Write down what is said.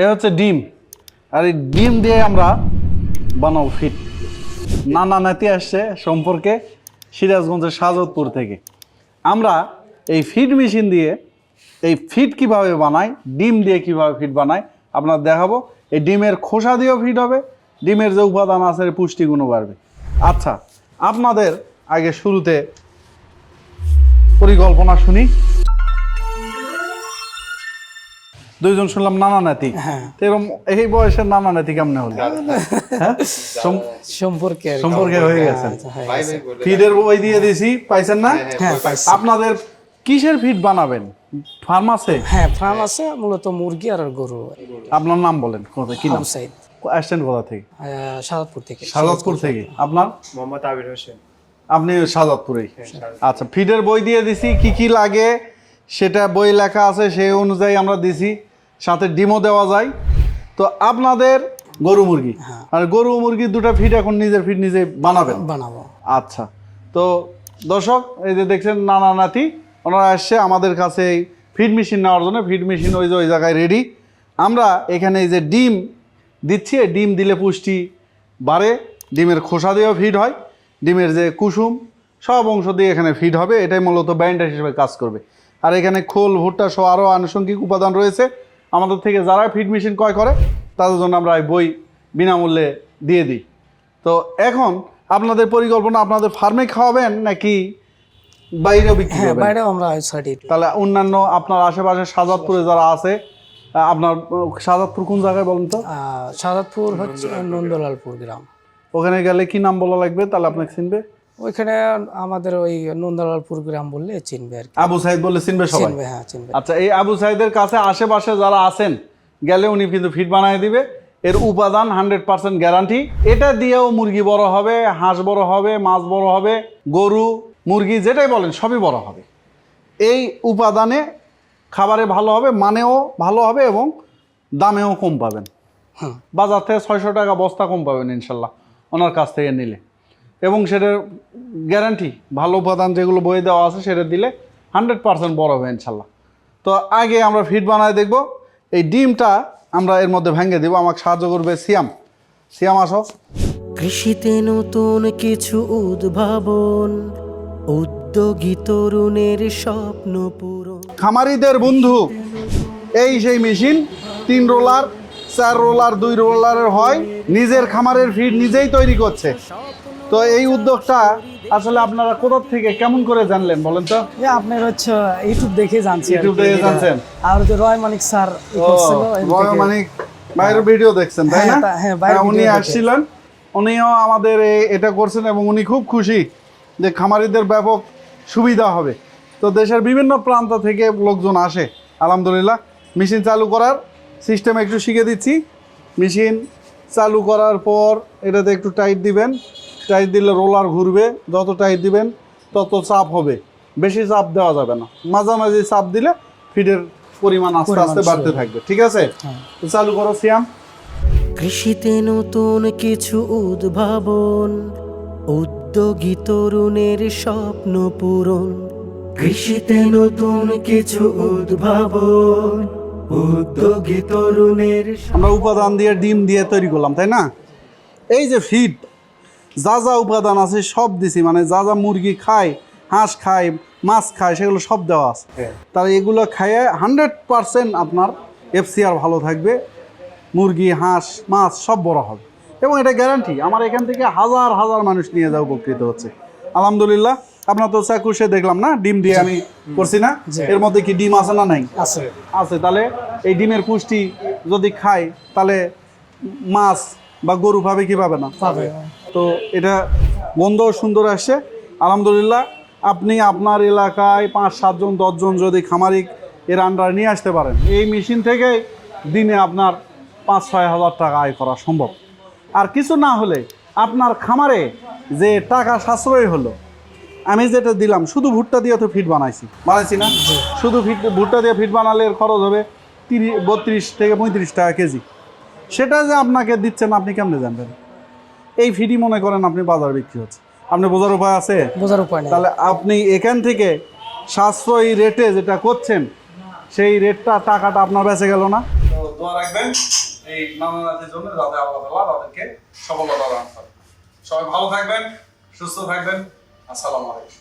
এ হচ্ছে ডিম। আর এই ডিম দিয়ে আমরা বানাবো ফিট। নানা নাতি আসছে সম্পর্কে সিরাজগঞ্জের সাজতপুর থেকে। আমরা এই ফিড মেশিন দিয়ে এই ফিট কীভাবে বানাই, ডিম দিয়ে কীভাবে ফিট বানাই আপনার দেখাবো। এই ডিমের খোসা দিয়েও ফিট হবে, ডিমের যে উপাদান আছে পুষ্টিগুণও বাড়বে। আচ্ছা আপনাদের আগে শুরুতে পরিকল্পনা শুনি। দুইজন শুনলাম নানা নাতি। হ্যাঁ। এরকম এই বয়সের নানা নাতি কেমনে হলো? হ্যাঁ? সম্পর্কে সম্পর্কে হয়ে আচ্ছা, হয়ে গেছে। ফিডের বই দিয়ে দিছি পাইছেন না? হ্যাঁ। আপনাদের কিসের ফিড বানাবেন? ফার্ম আছে? হ্যাঁ ফার্ম আছে মূলত মুরগি আর গরু। আপনার নাম বলেন কোথায় কি নাম? সাইদ আসছেন কোথা থেকে? সাদাতপুর থেকে। সাজাদপুর থেকে। আপনার? মোহাম্মদ আবির হোসেন। আপনি সাজাদপুরেই আচ্ছা ফিডের বই দিয়ে দিছি কি কি লাগে সেটা বই লেখা আছে সেই অনুযায়ী আমরা দিছি। সাথে ডিমও দেওয়া যায়। তো আপনাদের গরু মুরগি আর গরু মুরগির দুটো ফিড এখন নিজের ফিড নিজে বানাবেন। বানাবো। আচ্ছা তো দর্শক এই যে দেখছেন নানা নাতি ওনারা আসছে আমাদের কাছে এই ফিড মেশিন নেওয়ার জন্য। ফিড মেশিন ওই যে ওই জায়গায় রেডি আমরা এখানে এই যে ডিম দিচ্ছি ডিম দিলে পুষ্টি বাড়ে। ডিমের খোসা দিয়েও ফিড হয়। ডিমের যে কুসুম সব অংশ দিয়ে এখানে ফিড হবে। এটাই মূলত ব্যান্ডার হিসেবে কাজ করবে। আর এখানে খোল ভুট্টা সহ আরও আনুষঙ্গিক উপাদান রয়েছে। আমাদের থেকে যারা ফিড মেশিন ক্রয় করে তাদের জন্য আমরা এই বই বিনামূল্যে দিয়ে দিই। তো এখন আপনাদের পরিকল্পনা আপনাদের ফার্মে খাওয়াবেন নাকি বাইরেও বিক্রি হ্যাঁ করবেন? বাইরেও আমরা তাহলে অন্যান্য আপনার আশেপাশে সাজাদপুরে যারা আছে আপনার সাজাদপুর কোন জায়গায় বলুন তো? সাদাতপুর হচ্ছে নন্দলালপুর গ্রাম। ওখানে গেলে কি নাম বলা লাগবে? তাহলে আপনাকে চিনবে। ওইখানে আমাদের ওই নন্দলালপুর গ্রাম বললে চিনবে আর কি। আবু সাইদ বললে চিনবে সবাই? চিনবে হ্যাঁ চিনবে। আচ্ছা এই আবু সাইদের কাছে আশেপাশে যারা আছেন গেলে উনি কিন্তু ফিট বানিয়ে দিবে। এর উপাদান হান্ড্রেড পার্সেন্ট গ্যারান্টি। এটা দিয়েও মুরগি বড় হবে হাঁস বড় হবে মাছ বড় হবে গরু মুরগি যেটাই বলেন সবই বড় হবে। এই উপাদানে খাবারে ভালো হবে মানেও ভালো হবে এবং দামেও কম পাবেন। হুম বাজার থেকে ছয়শো টাকা বস্তা কম পাবেন ইনশাল্লাহ ওনার কাছ থেকে নিলে। এবং সেটার গ্যারান্টি ভালো উপাদান যেগুলো বই দেওয়া আছে সেটা দিলে হান্ড্রেড পার্সেন্ট বড় হবে ইনশাল্লাহ। তো আগে আমরা ফিট বানায় দেখব। এই ডিমটা আমরা এর মধ্যে ভেঙে দেবো। আমাকে সাহায্য করবে সিয়াম। সিয়াম আসো। কৃষিতে নতুন কিছু উদ্ভাবন উদ্যোগী তরুণের স্বপ্ন পূরণ। খামারিদের বন্ধু এই সেই মেশিন তিন রোলার চার রোলার দুই রোলারের হয় নিজের খামারের ফিড নিজেই তৈরি করছে। তো এই উদ্যোগটা আসলে আপনারা কোথা থেকে কেমন করে জানলেন বলেন তো? আপনার হচ্ছে ইউটিউব দেখে জানছি ইউটিউব দেখে জানছেন? আর যে রয় মানিক স্যার রয় মানিক বাইরের ভিডিও দেখছেন তাই হ্যাঁ, না? হ্যাঁ, হ্যাঁ, উনি আসছিলেন। উনিও আমাদের এটা করছেন এবং উনি খুব খুশি যে খামারিদের ব্যাপক সুবিধা হবে। তো দেশের বিভিন্ন প্রান্ত থেকে লোকজন আসে আলহামদুলিল্লাহ। মেশিন চালু করার সিস্টেম একটু শিখে দিচ্ছি। মেশিন চালু করার পর এটাতে একটু টাইট দিবেন। টাইট দিলে রোলার ঘুরবে। যত টাইট দিবেন তত চাপ হবে। বেশি চাপ দেওয়া যাবে না। মাঝামাঝি চাপ দিলে ফিডের পরিমাণ আস্তে আস্তে বাড়তে থাকবে। ঠিক আছে? চালু করো সিয়াম কৃষিতে নতুন কিছু উদ্ভাবন উদ্যোগী তরুণের স্বপ্ন পূরণ। কৃষিতে নতুন কিছু উদ্ভাবন উদ্যোগী তরুণের আমরা উপাদান দিয়ে ডিম দিয়ে তৈরি করলাম তাই না? এই যে ফিড যা যা উপাদান আছে সব দিছি মানে যা যা মুরগি খায় হাঁস খায় মাছ খায় সেগুলো সব দেওয়া আছে। তাহলে এগুলো খাইয়ে হান্ড্রেড পারসেন্ট আপনার এফসিআর ভালো থাকবে মুরগি হাঁস মাছ সব বড় হবে। এবং এটা গ্যারান্টি আমার এখান থেকে হাজার হাজার মানুষ নিয়ে যাওয়া উপকৃত হচ্ছে। আলহামদুলিল্লাহ। আপনার তো চাকুশে দেখলাম না ডিম দিয়ে আমি করছি না। এর মধ্যে কি ডিম আছে না নাই? আছে। আছে তাহলে এই ডিমের পুষ্টি যদি খায় তাহলে মাছ বা গরু পাবে কি পাবে না? পাবে তো এটা গন্ধ সুন্দর আসছে। আলহামদুলিল্লাহ আপনি আপনার এলাকায় পাঁচ সাতজন দশজন যদি খামারি এর আন্ডার নিয়ে আসতে পারেন এই মেশিন থেকে দিনে আপনার পাঁচ ছয় হাজার টাকা আয় করা সম্ভব। আর কিছু না হলে আপনার খামারে যে টাকা সাশ্রয় হলো আমি যেটা দিলাম শুধু ভুট্টা দিয়ে তো ফিট বানাইছি। বানাইছি না? শুধু ফিট ভুট্টা দিয়ে ফিট বানালে এর খরচ হবে তিরিশ বত্রিশ থেকে পঁয়ত্রিশ টাকা কেজি। সেটা যে আপনাকে দিচ্ছেন আপনি কেমনে জানবেন? এই ফিডি মনে করেন আপনি বাজার বিক্রি হচ্ছে। আপনি বোঝার উপায় আছে? বোঝার উপায় তাহলে আপনি এখান থেকে সাশ্রয়ী রেটে যেটা করছেন সেই রেটটা টাকাটা আপনার বেঁচে গেল না? দোয়া রাখবেন এই নানা নাতির জন্য যাতে আল্লাহ তাআলা তাদেরকে সফলতা দান করে সবাই ভালো থাকবেন সুস্থ থাকবেন। আসসালামু আলাইকুম।